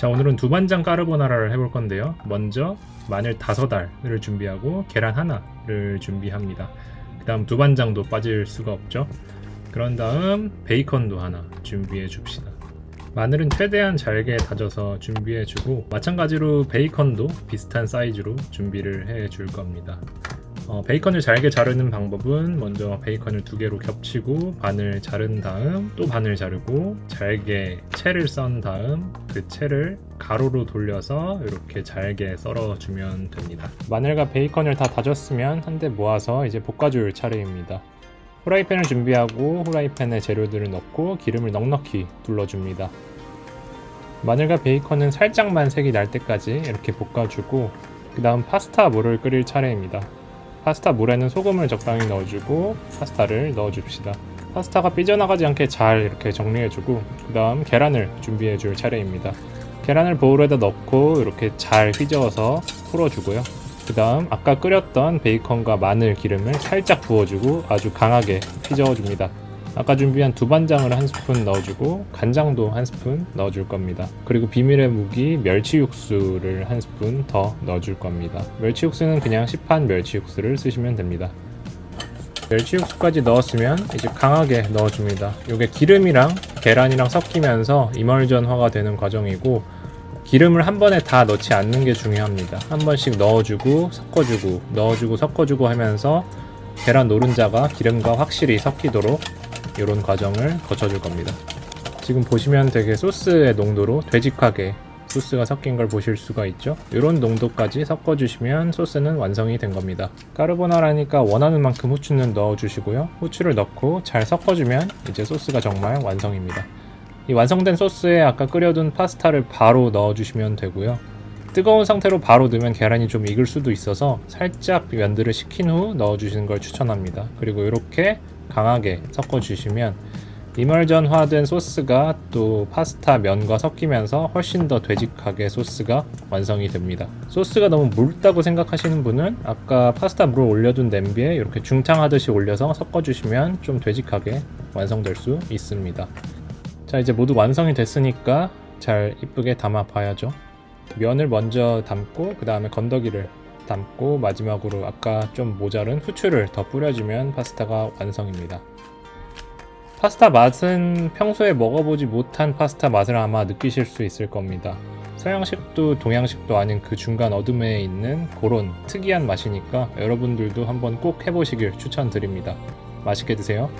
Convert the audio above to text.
자 오늘은 두반장 까르보나라를 해볼 건데요. 먼저 마늘 다섯 알을 준비하고 계란 하나를 준비합니다. 그 다음 두반장도 빠질 수가 없죠. 그런 다음 베이컨도 하나 준비해 줍시다. 마늘은 최대한 잘게 다져서 준비해 주고 마찬가지로 베이컨도 비슷한 사이즈로 준비를 해 줄 겁니다. 어, 베이컨을 잘게 자르는 방법은 먼저 베이컨을 두 개로 겹치고 반을 자른 다음 또 반을 자르고 잘게 채를 썬 다음 그 채를 가로로 돌려서 이렇게 잘게 썰어주면 됩니다. 마늘과 베이컨을 다 다졌으면 한데 모아서 이제 볶아줄 차례입니다. 후라이팬을 준비하고 후라이팬에 재료들을 넣고 기름을 넉넉히 둘러줍니다. 마늘과 베이컨은 살짝만 색이 날 때까지 이렇게 볶아주고 그 다음 파스타 물을 끓일 차례입니다. 파스타 물에는 소금을 적당히 넣어주고 파스타를 넣어줍시다. 파스타가 삐져나가지 않게 잘 이렇게 정리해주고 그 다음 계란을 준비해줄 차례입니다. 계란을 보울에다 넣고 이렇게 잘 휘저어서 풀어주고요. 그 다음 아까 끓였던 베이컨과 마늘 기름을 살짝 부어주고 아주 강하게 휘저어줍니다. 아까 준비한 두반장을 한 스푼 넣어주고 간장도 한 스푼 넣어줄 겁니다. 그리고 비밀의 무기 멸치 육수를 한 스푼 더 넣어줄 겁니다. 멸치 육수는 그냥 시판 멸치 육수를 쓰시면 됩니다. 멸치 육수까지 넣었으면 이제 강하게 넣어줍니다. 이게 기름이랑 계란이랑 섞이면서 이멀전화가 되는 과정이고 기름을 한 번에 다 넣지 않는 게 중요합니다. 한 번씩 넣어주고 섞어주고 넣어주고 섞어주고 하면서 계란 노른자가 기름과 확실히 섞이도록 이런 과정을 거쳐줄 겁니다. 지금 보시면 되게 소스의 농도로 되직하게 소스가 섞인 걸 보실 수가 있죠. 이런 농도까지 섞어주시면 소스는 완성이 된 겁니다. 까르보나라니까 원하는 만큼 후추는 넣어주시고요. 후추를 넣고 잘 섞어주면 이제 소스가 정말 완성입니다. 이 완성된 소스에 아까 끓여둔 파스타를 바로 넣어주시면 되고요. 뜨거운 상태로 바로 넣으면 계란이 좀 익을 수도 있어서 살짝 면들을 식힌 후 넣어주시는 걸 추천합니다. 그리고 이렇게 강하게 섞어주시면 이멀전화된 소스가 또 파스타 면과 섞이면서 훨씬 더 되직하게 소스가 완성이 됩니다. 소스가 너무 묽다고 생각하시는 분은 아까 파스타 물을 올려둔 냄비에 이렇게 중탕하듯이 올려서 섞어주시면 좀 되직하게 완성될 수 있습니다. 자 이제 모두 완성이 됐으니까 잘 이쁘게 담아 봐야죠. 면을 먼저 담고 그 다음에 건더기를 담고 마지막으로 아까 좀 모자른 후추를 더 뿌려주면 파스타가 완성입니다. 파스타 맛은 평소에 먹어보지 못한 파스타 맛을 아마 느끼실 수 있을 겁니다. 서양식도 동양식도 아닌 그 중간 어둠에 있는 그런 특이한 맛이니까 여러분들도 한번 꼭 해보시길 추천드립니다. 맛있게 드세요.